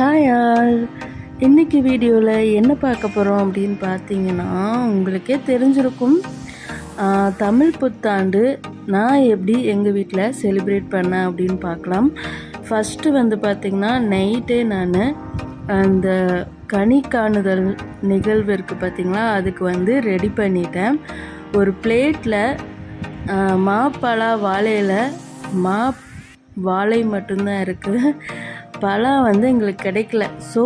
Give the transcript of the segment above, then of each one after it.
Hi all இன்றைக்கி வீடியோவில் என்ன பார்க்க போகிறோம் அப்படின்னு பார்த்தீங்கன்னா உங்களுக்கே தெரிஞ்சிருக்கும். தமிழ் புத்தாண்டு நான் எப்படி எங்கள் வீட்டில் செலிப்ரேட் பண்ணேன் அப்படின்னு பார்க்கலாம். ஃபஸ்ட்டு வந்து பார்த்திங்கன்னா நைட்டே நான் அந்த கனி காணுதல் நிகழ்வு இருக்குது பார்த்திங்களா அதுக்கு வந்து ரெடி பண்ணிட்டேன். ஒரு பிளேட்டில் மாப்பழா வாழையில் மா வாழை மட்டும்தான் இருக்குது பழம் வந்து எங்களுக்கு கிடைக்கல. ஸோ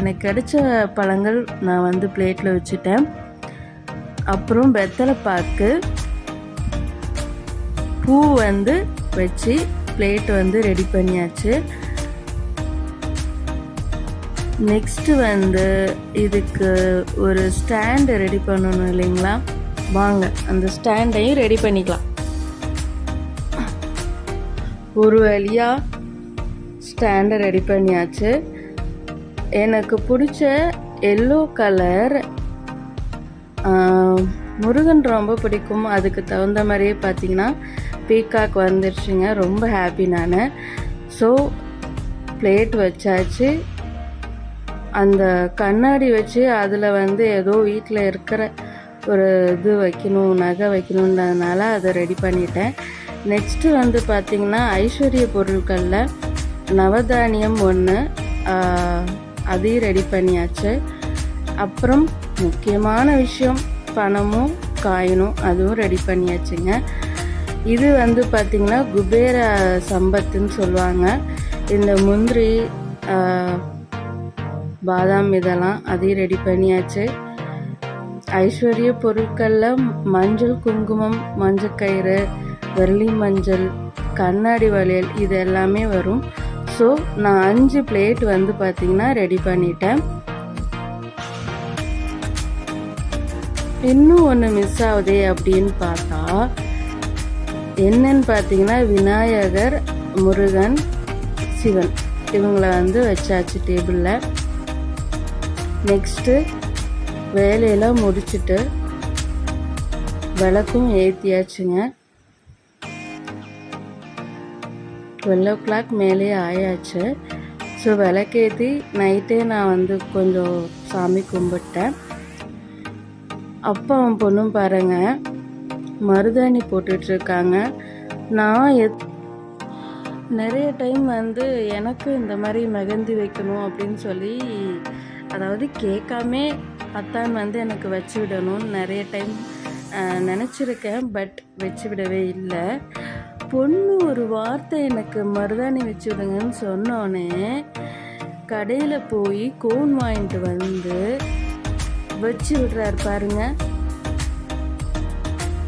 எனக்கு கிடைச்ச பழங்கள் நான் வந்து பிளேட்டில் வச்சுட்டேன். அப்புறம் வெத்தலை பாக்கு பூ வந்து வச்சு பிளேட் வந்து ரெடி பண்ணியாச்சு. நெக்ஸ்ட்டு வந்து இதுக்கு ஒரு ஸ்டாண்டு ரெடி பண்ணணும் இல்லைங்களா? வாங்க அந்த ஸ்டாண்டையும் ரெடி பண்ணிக்கலாம். ஒரு வழியாக ஸ்டாண்டை ரெடி பண்ணியாச்சு. எனக்கு பிடிச்ச எல்லோ கலர் முருகன் ரொம்ப பிடிக்கும். அதுக்கு தகுந்த மாதிரியே பார்த்தீங்கன்னா பீகாக் வந்துருச்சுங்க. ரொம்ப ஹாப்பி நான். ஸோ பிளேட் வச்சாச்சு. அந்த கண்ணாடி வச்சு அதில் வந்து ஏதோ வீட்டில் இருக்கிற ஒரு இது வைக்கணும் நகை வைக்கணுன்றதுனால அதை ரெடி பண்ணிட்டேன். நெக்ஸ்ட்டு வந்து பார்த்திங்கன்னா ஐஸ்வர்ய பொருட்களில் நவதானியம் ஒன்று அதையும் ரெடி பண்ணியாச்சு. அப்புறம் முக்கியமான விஷயம் பணமும் காயினும் அதுவும் ரெடி பண்ணியாச்சுங்க. இது வந்து பார்த்திங்கன்னா குபேர சம்பத்துன்னு சொல்லுவாங்க. இந்த முந்திரி பாதாம் இதெல்லாம் அதையும் ரெடி பண்ணியாச்சு. ஐஸ்வர்ய பொருட்களில் மஞ்சள் குங்குமம் மஞ்சள் கயிறு வெள்ளி மஞ்சள் கண்ணாடி வளையல் இது எல்லாமே வரும். ஸோ நான் அஞ்சு பிளேட் வந்து பார்த்திங்கன்னா ரெடி பண்ணிட்டேன். இன்னும் ஒன்று மிஸ் ஆகுதே அப்படின்னு பார்த்தா என்னன்னு பார்த்தீங்கன்னா விநாயகர் முருகன் சிவன். இவங்கள வந்து வச்சாச்சு டேபிளில் நெக்ஸ்ட்டு வேலையெல்லாம் முடிச்சுட்டு விளக்கும் ஏற்றியாச்சுங்க டுவெல் ஓ கிளாக் மேலே ஆயாச்சு. ஸோ விளக்கேற்றி நைட்டே நான் வந்து கொஞ்சம் சாமி கும்பிட்டேன். அப்பாவும் பொண்ணும் பாருங்கள் மருதாணி போட்டுட்ருக்காங்க. நான் எத் நிறைய டைம் வந்து எனக்கு இந்த மாதிரி மெகந்தி வைக்கணும் அப்படின்னு சொல்லி அதாவது கேட்காமே அத்தான் வந்து எனக்கு வச்சு விடணும்னு நிறைய டைம் நினச்சிருக்கேன். பட் வச்சு விடவே இல்லை. பொண்ணு ஒரு வார்த்தை எனக்கு மருதாணி வச்சு விடுங்கன்னு சொன்னோடனே கடையில் போய் கோன் வாங்கிட்டு வந்து வச்சு விடுறாரு பாருங்க.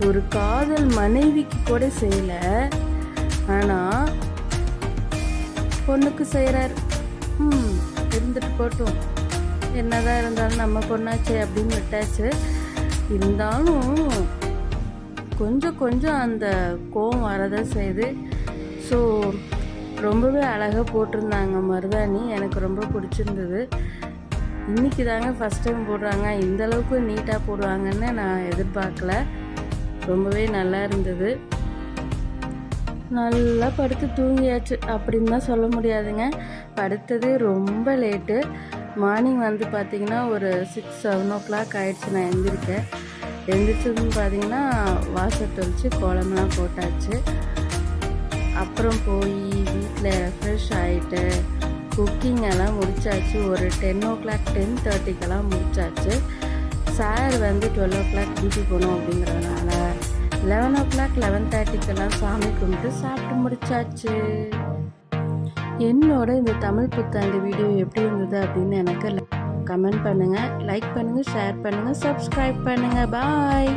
ஒரு காதல் மனைவிக்கு கூட செய்யலை. ஆனால் பொண்ணுக்கு செய்கிறார் ம் இருந்துட்டு போட்டோம். என்னதான் இருந்தாலும் நம்ம பொண்ணாச்சே அப்படின்னு விட்டாச்சு. இருந்தாலும் கொஞ்சம் கொஞ்சம் அந்த கோவம் வரதான் செய்யுது. ஸோ ரொம்பவே அழகாக போட்டிருந்தாங்க மருதாணி. எனக்கு ரொம்ப பிடிச்சிருந்தது. இன்றைக்கி தாங்க ஃபஸ்ட் டைம் போடுறாங்க. இந்த அளவுக்கு நீட்டாக போடுவாங்கன்னு நான் எதிர்பார்க்கல. ரொம்பவே நல்லா இருந்தது. நல்லா படுத்து தூங்கியாச்சு. அப்படின்னு தான் சொல்ல முடியாதுங்க. படுத்தது ரொம்ப லேட்டு மார்னிங் வந்து பார்த்திங்கன்னா ஒரு சிக்ஸ் செவன் ஓ கிளாக் ஆயிடுச்சு நான் எழுந்திருக்கேன் எந்திரிச்சதுன்னு பார்த்தீங்கன்னா வாசல் தெளித்து கோலமெல்லாம் போட்டாச்சு. அப்புறம் போய் வீட்டில் ஃப்ரெஷ் ஆகிட்டு குக்கிங் எல்லாம் முடிச்சாச்சு. ஒரு டென் ஓ கிளாக் டென் தேர்ட்டிக்கெல்லாம் முடித்தாச்சு சார் வந்து டுவெல் ஓ கிளாக் டியூட்டி போகணும் அப்படிங்கிறதுனால லெவன் ஓ கிளாக் லெவன் தேர்ட்டிக்கெல்லாம் சாமி கும்பிட்டு சாப்பிட்டு முடிச்சாச்சு. என்னோட இந்த தமிழ் புத்தாண்டு வீடியோ எப்படி இருந்தது அப்படின்னு எனக்கு கமெண்ட் பண்ணுங்கள் லைக் பண்ணுங்கள் ஷேர் பண்ணுங்கள் சப்ஸ்கிரைப் பண்ணுங்கள் பாய்